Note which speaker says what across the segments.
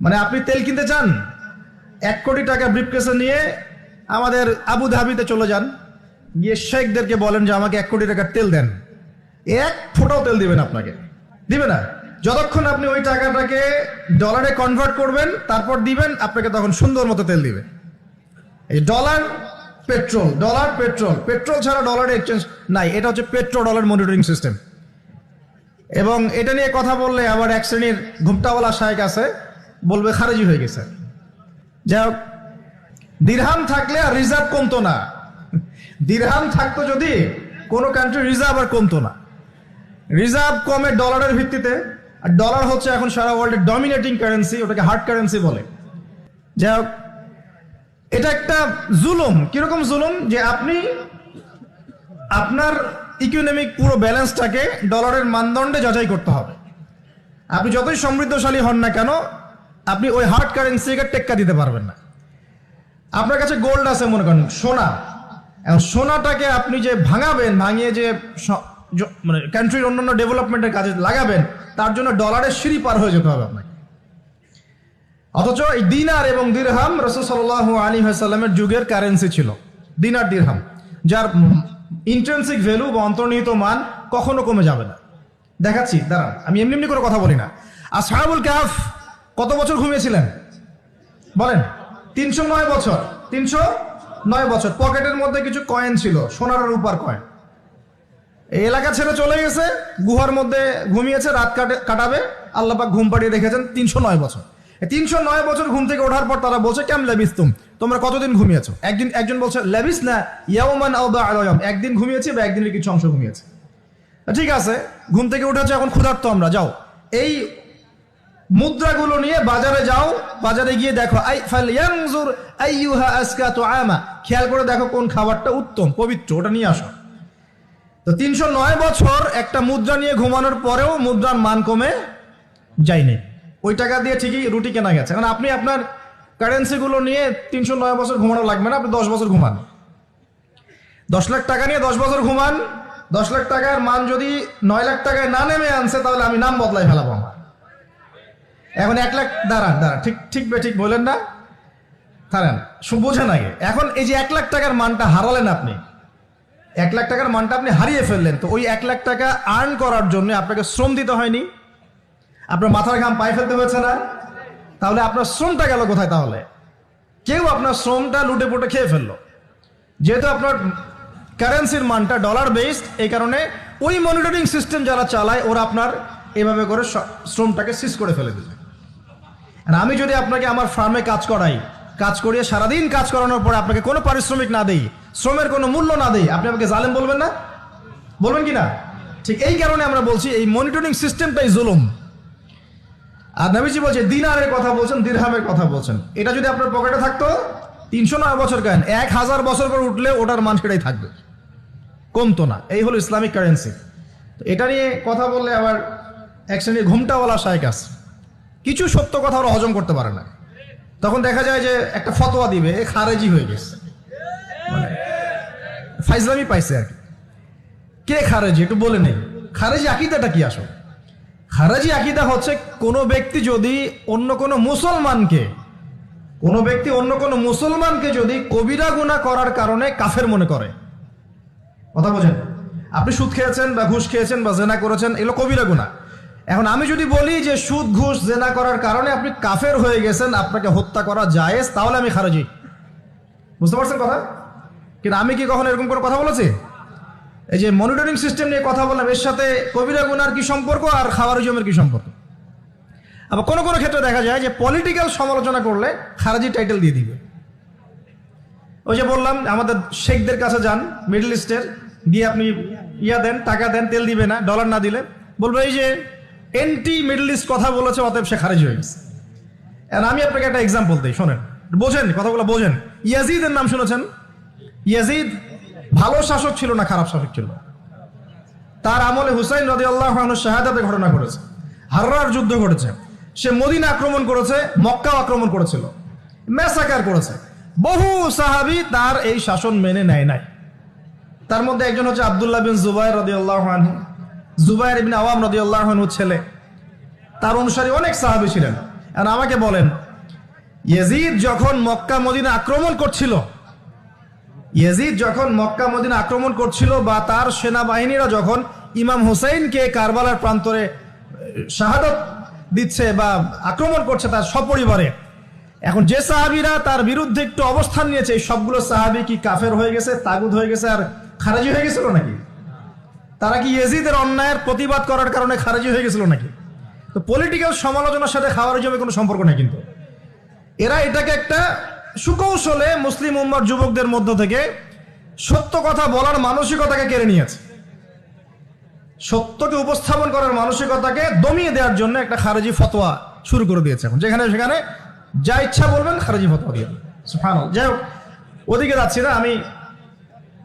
Speaker 1: মানে আপনি তেল কিনতে চান, এক কোটি টাকা ব্রিফকেসে নিয়ে আমাদের আবু ধাবিতে চলে যান, গিয়ে শেখদেরকে বলেন যে আমাকে এক কোটি টাকার তেল দেন। এক ফোঁটাও তেল দিবেন আপনাকে। দিবে না। যতক্ষণ আপনি ওই টাকাটাকে ডলারে কনভার্ট করবেন, তারপর দিবেন, আপনাকে তখন সুন্দর মতো তেল দিবে। এই dollar petrol dollar petrol petrol ছাড়া ডলার এক্সচেঞ্জ নাই। এটা হচ্ছে পেট্রো ডলার মনিটরিং সিস্টেম এবং এটা নিয়ে কথা বললে আবার এক শ্রেণির ঘুমটাওয়ালা শায়েক আছে বলবে খারেজি হয়ে গেছে। যাই হোক, দিরহাম থাকলে আর রিজার্ভ কমতো না। দিরহাম থাকতো যদি, কোনো কান্ট্রি রিজার্ভ আর কমতো না। রিজার্ভ কমে ডলারের ভিত্তিতে, আর ডলার হচ্ছে এখন সারা ওয়ার্ল্ডের ডমিনেটিং কারেন্সি ওটাকে হার্ড কারেন্সি বলে। যাই হোক, এটা একটা জুলুম। কীরকম জুলুম? যে আপনি, আপনার ইকোনমিক পুরো ব্যালেন্সটাকে ডলারের মানদণ্ডে যাচাই করতে হবে। আপনি যতই সমৃদ্ধশালী হন না কেন আপনি ওই হার্ড কারেন্সিকে টেক্কা দিতে পারবেন না। আপনার কাছে গোল্ড আছে মনে করেন, সোনা। সোনাটাকে আপনি যে ভাঙাবেন, ভাঙিয়ে যে মানে কান্ট্রির অন্যান্য ডেভেলপমেন্টের কাজে লাগাবেন, তার জন্য ডলারের সিঁড়ি পার হয়ে যেতে হবে আপনাকে। অথচ এই দিনার এবং দিরহাম রসুল আলী সাল্লামের যুগের কারেন্সি ছিল, দিনার দিরহাম। যার ইন্ট্রেন্সিক ভ্যালু বা অন্তর্নিহিত মান কখনো কমে যাবে না। দেখাচ্ছি, দাঁড়ান, আমি এমনি এমনি করে কথা বলি না। আর সাহাবুল কাফ কত বছর ঘুমিয়েছিলেন? বলেন। তিনশো নয় বছর। তিনশো নয় বছর। পকেটের মধ্যে কিছু কয়েন ছিল, সোনার রূপার কয়েন এই এলাকা ছেড়ে চলে গেছে, গুহার মধ্যে ঘুমিয়েছে, রাত কাটে, কাটাবে। আল্লাপাক ঘুম পাড়িয়ে রেখেছেন তিনশো নয় বছর। তিনশো নয় বছর ঘুম থেকে ওঠার পর তারা বলছে, কেম লেবিস তুম তোমরা কতদিন ঘুমিয়েছো? একদিন, একজন বলছে, লেবিস না আলয়াম। একদিন ঘুমিয়েছি বা একদিনের কিছু অংশ ঘুমিয়েছে। ঠিক আছে, ঘুম থেকে উঠেছে এখন ক্ষুধার্ত আমরা, যাও। এই মুদ্রাগুলো নিয়ে বাজারে যাও, বাজারে গিয়ে দেখো খেয়াল করে দেখো কোন খাবারটা উত্তম, পবিত্র, ওটা নিয়ে আসো। তো তিনশো নয় বছর একটা মুদ্রা নিয়ে ঘুমানোর পরেও মুদ্রার মান কমে যায়নি। ওই টাকা দিয়ে ঠিকই রুটি কেনা গেছে। কারণ আপনি আপনার কারেন্সিগুলো নিয়ে তিনশো নয় বছর ঘুমানো লাগবে না, আপনি দশ বছর ঘুমান। দশ লাখ টাকা নিয়ে দশ বছর ঘুমান, দশ লাখ টাকার মান যদি নয় লাখ টাকায় না নেমে আনছে, তাহলে আমি নাম বদলাই ফেলাবো আমার। এখন এক লাখ, দাঁড়ান দাঁড়ান, ঠিক ঠিক বে, ঠিক বললেন না? দাঁড়ান বোঝেন আগে। এখন এই যে এক লাখ টাকার মানটা হারালেন আপনি, এক লাখ টাকার মানটা আপনি হারিয়ে ফেললেন, তো ওই এক লাখ টাকা আর্ন করার জন্য আপনাকে শ্রম দিতে হয়নি? আপনার মাথার ঘাম পায়ে ফেলতে হয়েছে না? তাহলে আপনার শ্রমটা গেল কোথায় তাহলে? কেউ আপনার শ্রমটা লুটে পুটে খেয়ে ফেলল। যেহেতু আপনার কারেন্সির মানটা ডলার বেসড এই কারণে ওই মনিটরিং সিস্টেম যারা চালায়, ওরা আপনার এভাবে করে শ্রমটাকে সিজ করে ফেলে দিবে। আর আমি যদি আপনাকে আমার ফার্মে কাজ করাই, কাজ করিয়ে সারাদিন কাজ করানোর পরে আপনাকে কোনো পারিশ্রমিক না দেই, শ্রমের কোনো মূল্য না দেই, আপনি আমাকে জালেম বলবেন না? বলবেন কি না? ঠিক এই কারণে আমরা বলছি এই মনিটরিং সিস্টেমটাই জুলুম। আর নবীজি বলছে, দিনারের কথা বলছেন, দিরহামের কথা বলছেন। এটা যদি আপনার পকেটে থাকতো, তিনশো নয় বছর কেন? এক হাজার বছর পর উঠলে ওটার মান সেটাই থাকবে। কমতো না। এই হলো ইসলামিক কারেন্সি এটা নিয়ে কথা বললে আবার এক শ্রেণির ঘুমটাওয়ালা শায়ক আছে। কিছু সত্য কথা ওরা হজম করতে পারে না। তখন দেখা যায় যে একটা ফতোয়া দিবে, এ খারেজি হয়ে গেছে। মানে ফাইজলামি পাইছে আর কি। কে খারেজি? একটু বলে নেই। খারেজি আকিদাটা কি আসো খারাজি আকিদা হচ্ছে কোনো ব্যক্তি যদি অন্য কোনো মুসলমানকে, কোনো ব্যক্তি অন্য কোনো মুসলমানকে যদি কবিরা গুণা করার কারণে কাফের মনে করে। কথা বোঝেন? আপনি সুদ খেয়েছেন বা ঘুষ খেয়েছেন বা জেনা করেছেন, এগুলো কবিরা গুণা এখন আমি যদি বলি যে সুদ, ঘুষ, জেনা করার কারণে আপনি কাফের হয়ে গেছেন, আপনাকে হত্যা করা জায়েজ, তাহলে আমি খারাজি। বুঝতে পারছেন কথা? কিন্তু আমি কি কখনো এরকম করে কথা বলেছি? এই যে মনিটরিং সিস্টেম নিয়ে কথা বললাম, এর সাথে কবিরা গুনার কি সম্পর্ক আর খাওয়ারিজমের কি সম্পর্ক? আবার কোনো কোনো ক্ষেত্রে দেখা যায় যে পলিটিক্যাল সমালোচনা করলে খারাজি টাইটেল দিয়ে দিবে। ওই যে বললাম, আমাদের শেখদের কাছে যান মিডল ইস্টের গিয়ে আপনি ইয়া দেন, টাকা দেন, তেল দিবে না ডলার না দিলে। বলব এই যে এন্টি মিডল ইস্ট কথা বলেছে, অতএব সে খারিজ হয়ে গেছে। আর আমি আপনাকে একটা এক্সাম্পল দিই, শোনেন। বোঝেন, কথাগুলো বোঝেন। ইয়াজিদের নাম শুনেছেন? ইয়াজিদ ভালো শাসক ছিল না, খারাপ শাসক ছিল তার আমলে হুসাইন রদি আল্লাহ শাহাদাতে ঘটনা ঘটেছে। হাররার যুদ্ধ ঘটেছে। সে মদিনা আক্রমণ করেছে মক্কা আক্রমণ করেছিল। ম্যাসাকার করেছে। বহু সাহাবি তার এই শাসন মেনে নেয় নাই। তার মধ্যে একজন হচ্ছে আবদুল্লাহ বিন জুবাইর রদি আল্লাহ জুবাইর ইবিন আওয়াম রদি আল্লাহ ছেলে। তার অনুসারী অনেক সাহাবি ছিলেন। আর আমাকে বলেন, ইয়েজিদ যখন মক্কা, মদিনা আক্রমণ করছিল, ইয়েজিদ যখন মক্কা, মদিনা আক্রমণ করছিল বা তার সেনাবাহিনীরা যখন ইমাম হুসাইনকে কারবালার প্রান্তরে শাহাদত দিচ্ছে বা আক্রমণ করছে তার সপরিবারে, এখন যে সাহাবিরা তার বিরুদ্ধে একটু অবস্থান নিয়েছে, এই সবগুলো সাহাবি কি কাফের হয়ে গেছে তাগুদ হয়ে গেছে, আর খারাজি হয়ে গেছিল নাকি? তারা কি ইয়েজিদের অন্যায়ের প্রতিবাদ করার কারণে খারাজি হয়ে গেছিল নাকি? তো পলিটিক্যাল সমালোচনার সাথে খাওয়ার জন্য কোনো সম্পর্ক নেই কিন্তু। এরা এটাকে একটা সুকৌশলে মুসলিম উম্মার যুবকদের মধ্য থেকে সত্য কথা বলার মানসিকতাকে কেড়ে নিয়েছে। সত্যকে উপস্থাপন করার মানসিকতাকে দমিয়ে দেওয়ার জন্য একটা খারেজি ফতোয়া শুরু করে দিয়েছে এখন। যেখানে সেখানে যা ইচ্ছা বলবেন খারেজি ফতোয়া দিয়ে। যাই হোক, ওদিকে যাচ্ছি না, আমি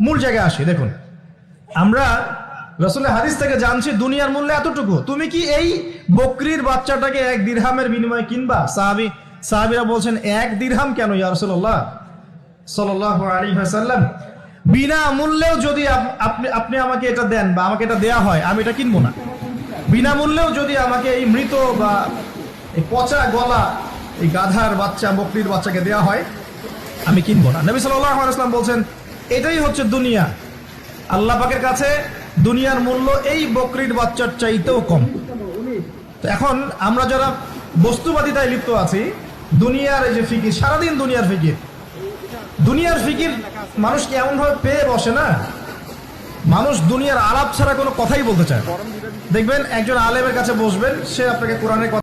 Speaker 1: মূল জায়গায় আসি। দেখুন, আমরা রসুলের হাদিস থেকে জানছি, দুনিয়ার মূল্য এতটুকু। তুমি কি এই বকরির বাচ্চাটাকে এক দিরহামের বিনিময়ে কিনবা? সাহাবি, সাহাবিরা বলছেন, এক দিরহাম কেন ইয়া রাসূলুল্লাহ? সাল্লাল্লাহু আলাইহি ওয়াসাল্লাম। বিনা মূল্যেও যদি আপনি আপনি আমাকে এটা দেন বা আমাকে এটা দেয়া হয়, আমি এটা কিনবো না। বিনামূল্যেও যদি আমাকে এই মৃত বা এই পচা গলা, এই গাধার বাচ্চা, বকরির বাচ্চাকে দেয়া হয়, আমি কিনবো না। নবী সাল্লাল্লাহু আলাইহি ওয়াসাল্লাম বলছেন, এটাই হচ্ছে দুনিয়া। আল্লাহ পাকের কাছে দুনিয়ার মূল্য এই বকরির বাচ্চার চাইতেও কম। এখন আমরা যারা বস্তুবাদিতায় লিপ্ত আছি, দুনিয়ার এই যে ফিকির, সারাদিন দুনিয়ার ফিকির। দুনিয়ার ফিকির মানুষকে এমন ভাবে পেয়ে বসে না? মানুষ দুনিয়ার আলাপ ছাড়া কোনো কথাই বলতে চায় দেখবেন একজন আলেমের কাছে বসবেন, সে আপনাকে কোরআনের কথা